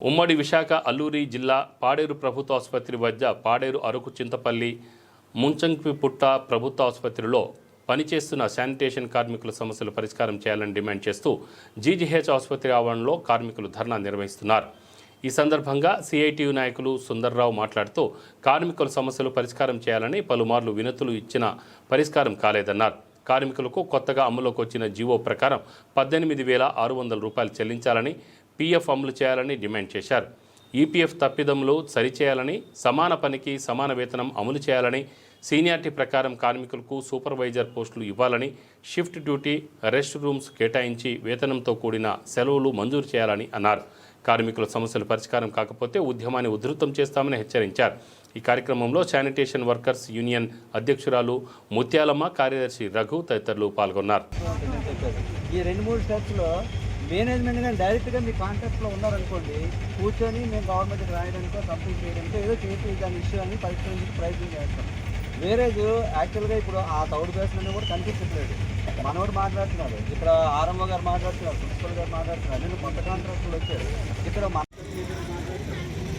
ఉమ్మడి విశాఖ అల్లూరి జిల్లా పాడేరు ప్రభుత్వ ఆసుపత్రి వద్ద పాడేరు అరకు చింతపల్లి ముంచంకిపుట్ట ప్రభుత్వ ఆసుపత్రిలో పనిచేస్తున్న శానిటేషన్ కార్మికుల సమస్యలు పరిష్కారం చేయాలని డిమాండ్ చేస్తూ జీజీహెచ్ ఆసుపత్రి ఆవరణలో కార్మికులు ధర్నా నిర్వహిస్తున్నారు. ఈ సందర్భంగా సిఐటియు నాయకులు సుందర్రావు మాట్లాడుతూ కార్మికుల సమస్యలు పరిష్కారం చేయాలని పలుమార్లు వినతులు ఇచ్చిన పరిష్కారం కాలేదన్నారు. కార్మికులకు కొత్తగా అమలులోకి వచ్చిన జీవో ప్రకారం పద్దెనిమిది వేల ఆరు వందల రూపాయలు చెల్లించాలని పీఎఫ్ అమలు చేయాలని డిమాండ్ చేశారు. ఈపీఎఫ్ తప్పిదములు సరిచేయాలని సమాన పనికి సమాన వేతనం అమలు చేయాలని సీనియారిటీ ప్రకారం కార్మికులకు సూపర్వైజర్ పోస్టులు ఇవ్వాలని షిఫ్ట్ డ్యూటీ రెస్ట్ రూమ్స్ కేటాయించి వేతనంతో కూడిన సెలవులు మంజూరు చేయాలని అన్నారు. కార్మికుల సమస్యలు పరిష్కారం కాకపోతే ఉద్యమాన్ని ఉధృతం చేస్తామని హెచ్చరించారు. ఈ కార్యక్రమంలో శానిటేషన్ వర్కర్స్ యూనియన్ అధ్యక్షురాలు ముత్యాలమ్మ కార్యదర్శి రఘు తదితరులు పాల్గొన్నారు. ఈ రెండు మూడు స్టెప్స్లో మేనేజ్మెంట్ కానీ డైరెక్ట్గా మీ కాంటాక్ట్లో ఉన్నారనుకోండి కూర్చొని మేము గవర్నమెంట్కి రాయడానికో కంప్లీట్ చేయడానికో ఏదో చేసి దాని ఇష్యూ అని పరిష్కరించడానికి ప్రయత్నం చేస్తాం. వేరేజ్ యాక్చువల్గా ఇప్పుడు ఆ తౌడు బేస్లోనే కూడా కనిపించట్లేదు. మనవాడు మాట్లాడుతున్నారు ఇక్కడ ఆర్ఎంఓ గారు మాట్లాడుతున్నారు ప్రిన్సిపల్ గారు మాట్లాడుతున్నారు. నేను కొత్త కాంట్రాక్టులు వచ్చారు. ఇక్కడ మన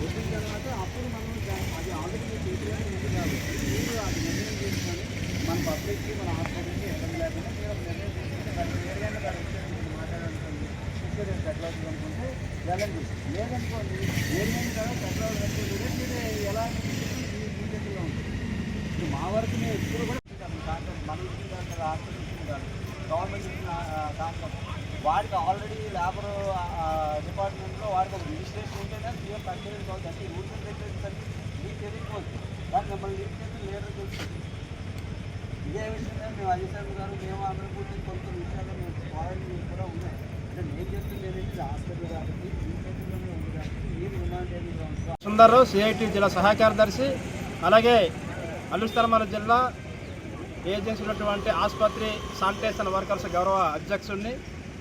వచ్చిన తర్వాత అప్పుడు మనం అది ఆల్రెడీ మన పబ్లిక్కి మన హాస్పిటల్కి ఇబ్బంది లేకుండా మీరు నిర్ణయం తీసుకుంటే ఇన్సూరెన్స్ అనుకుంటే వెళ్ళండి లేదనుకోండి ఏమైంది కదా సెటిల్ అంటే ఎలా మీ చేతుల్లో ఉంటుంది ఇప్పుడు మా వరకు మేము ఎప్పుడు కూడా కాంట్రాక్ట్ మన ఇచ్చిన దాంట్లో హాస్పిటల్ ఇచ్చిన దాంట్లో గవర్నమెంట్ ఇచ్చిన కాంట్రాక్ట్ వాడికి ఆల్రెడీ లేబర్ డిపార్ట్మెంట్లో వాడికి ఒక రిజిస్ట్రేషన్ ఉంటేనే సీఎం కంటిన్యూ కావచ్చు అంటే రూల్స్ అండ్ రెగ్యులేషన్స్ అన్ని మీకు తెలియకపోవచ్చు దాన్ని మిమ్మల్ని లీడ్ చేసి లీడర్ తెలుస్తుంది ఇదే విషయంలో మేము అధికారులు గారు మేము అందరం కూర్చొని కొంత విషయాలు మేము కూడా ఉన్నాయి సుందర్ సుందర్రావు సిఐటి జిల్లా సహాయ కార్యదర్శి అలాగే అల్లుస్తలమల జిల్లా ఏజెన్సీ ఉన్నటువంటి ఆసుపత్రి శానిటేషన్ వర్కర్స్ గౌరవ అధ్యక్షుడిని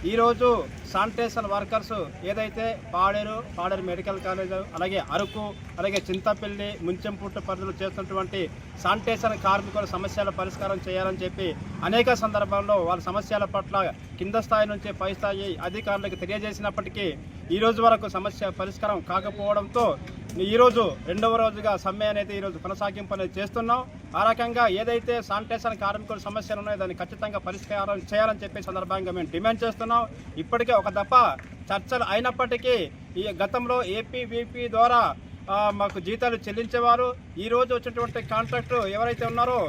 ఈరోజు శానిటేషన్ వర్కర్స్ ఏదైతే పాడేరు పాడేరు మెడికల్ కాలేజ్ అలాగే అరకు అలాగే చింతపల్లి ముంచెంపుట్టు పరిధిలో చేస్తున్నటువంటి శానిటేషన్ కార్మికుల సమస్యల పరిష్కారం చేయాలని చెప్పి అనేక సందర్భాల్లో వాళ్ళ సమస్యల పట్ల కింద స్థాయి నుంచి పై స్థాయి అధికారులకు తెలియజేసినప్పటికీ ఈ రోజు వరకు సమస్య పరిష్కారం కాకపోవడంతో ఈరోజు రెండవ రోజుగా సమ్మె అనేది ఈరోజు కొనసాగింపు అనేది చేస్తున్నాం. ఆ రకంగా ఏదైతే శానిటేషన్ కార్మికుల సమస్యలు ఉన్నాయో దాన్ని ఖచ్చితంగా పరిష్కారం చేయాలని చెప్పే సందర్భంగా మేము డిమాండ్ చేస్తున్నాం. ఇప్పటికే ఒక దఫ చర్చలు అయినప్పటికీ ఈ గతంలో ఏపీవీపీ ద్వారా మాకు జీతాలు చెల్లించేవారు. ఈరోజు వచ్చినటువంటి కాంట్రాక్టు ఎవరైతే ఉన్నారో